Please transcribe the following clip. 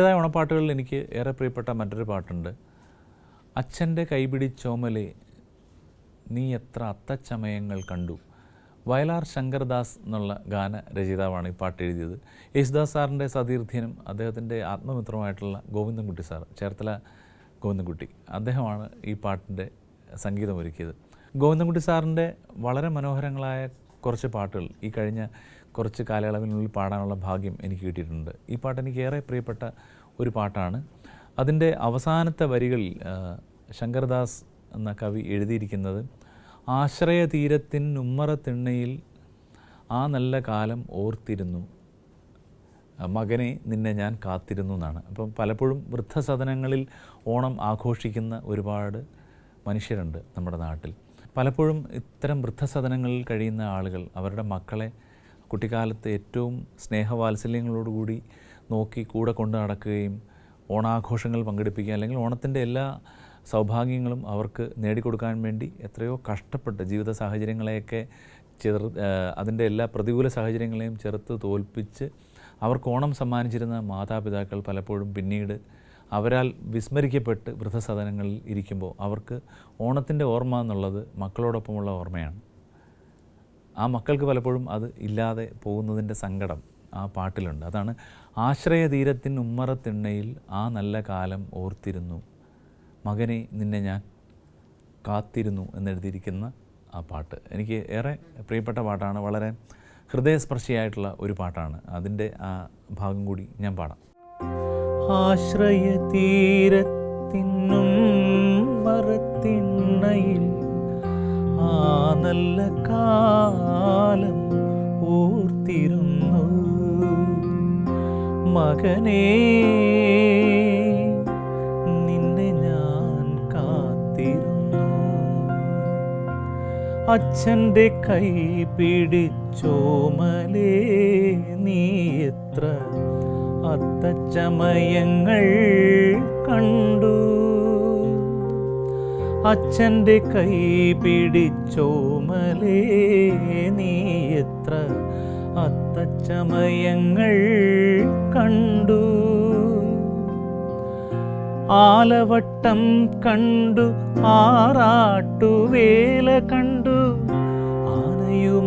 ഏതായ ഓണപ്പാട്ടുകളിൽ എനിക്ക് ഏറെ പ്രിയപ്പെട്ട മറ്റൊരു പാട്ടുണ്ട്. അച്ഛന്റെ കൈപിടിച്ചോമലെ നീ എത്ര അത്തച്ചമയങ്ങൾ കണ്ടു? വയലാർ ശങ്കർദാസ് എന്നുള്ള ഗാന രചയിതാവാണ് ഈ പാട്ട് എഴുതിയത്. യേശുദാസ് സാറിന്റെ സതീർത്ഥ്യനും അദ്ദേഹത്തിന്റെ ആത്മമിത്രമായിട്ടുള്ള ഗോവിന്ദൻകുട്ടി സാർ ചേർത്തല ഗോവിന്ദൻകുട്ടി അദ്ദേഹമാണ് ഈ പാട്ടിന്റെ സംഗീതമൊരുക്കിയത്. ഗോവിന്ദൻകുട്ടി സാറിന്റെ വളരെ മനോഹരങ്ങളായ കുറച്ച് പാട്ടുകൾ ഈ കഴിഞ്ഞ കുറച്ച് കാലയളവിനുള്ളിൽ പാടാനുള്ള ഭാഗ്യം എനിക്ക് കിട്ടിയിട്ടുണ്ട്. ഈ പാട്ട് എനിക്ക് ഏറെ പ്രിയപ്പെട്ട ഒരു പാട്ടാണ്. അതിന്റെ അവസാനത്തെ വരികളിൽ ശങ്കർദാസ് എന്ന കവി എഴുതിയിരിക്കുന്നത് ആശ്രയതീരത്തിൻ ഉമ്മറത്തിണ്ണയിൽ ആ നല്ല കാലം ഓർത്തിരുന്നു. മകനെ നിന്നെ ഞാൻ കാത്തിരുന്നു എന്നാണ്. അപ്പം പലപ്പോഴും വൃദ്ധസദനങ്ങളിൽ ഓണം ആഘോഷിക്കുന്ന ഒരുപാട് മനുഷ്യരുണ്ട് നമ്മുടെ നാട്ടിൽ. പലപ്പോഴും ഇത്തരം വൃദ്ധസദനങ്ങളിൽ കഴിയുന്ന ആളുകൾ അവരുടെ മക്കളെ കുട്ടിക്കാലത്ത് ഏറ്റവും സ്നേഹവാത്സല്യങ്ങളോടുകൂടി നോക്കി കൂടെ കൊണ്ട് നടക്കുകയും ഓണാഘോഷങ്ങൾ പങ്കെടുപ്പിക്കുക അല്ലെങ്കിൽ ഓണത്തിന്റെ എല്ലാ സൗഭാഗ്യങ്ങളും അവർക്ക് നേടിക്കൊടുക്കാൻ വേണ്ടി എത്രയോ കഷ്ടപ്പെട്ട് ജീവിത സാഹചര്യങ്ങളെയൊക്കെ ചെറു അതിന്റെ എല്ലാ പ്രതികൂല സാഹചര്യങ്ങളെയും ചെറുത്ത് തോൽപ്പിച്ച് അവർക്ക് ഓണം സമ്മാനിച്ചിരുന്ന മാതാപിതാക്കൾ പലപ്പോഴും പിന്നീട് അവരാൽ വിസ്മരിക്കപ്പെട്ട് വൃദ്ധസദനങ്ങളിൽ ഇരിക്കുമ്പോൾ അവർക്ക് ഓണത്തിന്റെ ഓർമ്മ എന്നുള്ളത് മക്കളോടൊപ്പമുള്ള ഓർമ്മയാണ്. ആ മക്കൾക്ക് പലപ്പോഴും അത് ഇല്ലാതെ പോകുന്നതിന്റെ സങ്കടം ആ പാട്ടിലുണ്ട്. അതാണ് ആശ്രയതീരത്തിൻ ഉമ്മറത്തിണ്ണയിൽ ആ നല്ല കാലം ഓർത്തിരുന്നു. മകനെ നിന്നെ ഞാൻ കാത്തിരുന്നു എന്നെഴുതിയിരിക്കുന്ന ആ പാട്ട്. എനിക്ക് ഏറെ പ്രിയപ്പെട്ട പാട്ടാണ്. വളരെ ഹൃദയസ്പർശിയായിട്ടുള്ള ഒരു പാട്ടാണ്. അതിന്റെ ആ ഭാഗം കൂടി ഞാൻ പാടാം. ആശ്രയതീരത്തിനും മറത്തിണ്ണയിൽ നല്ല കാലം ഓർത്തിരുന്നു. മകനേ നിന്നെ ഞാൻ കാത്തിരുന്നു. അച്ഛന്റെ കൈ പിടിച്ചോമലേ നീ എത്ര അത്തച്ചമയങ്ങൾ അച്ഛന്റെ കൈ പിടിച്ചോമലേ നീ എത്ര അത്തച്ചമയങ്ങൾ കണ്ടു? ആലവട്ടം കണ്ടു ആറാട്ടുവേല കണ്ടു ആനയുമമ്പാരിയും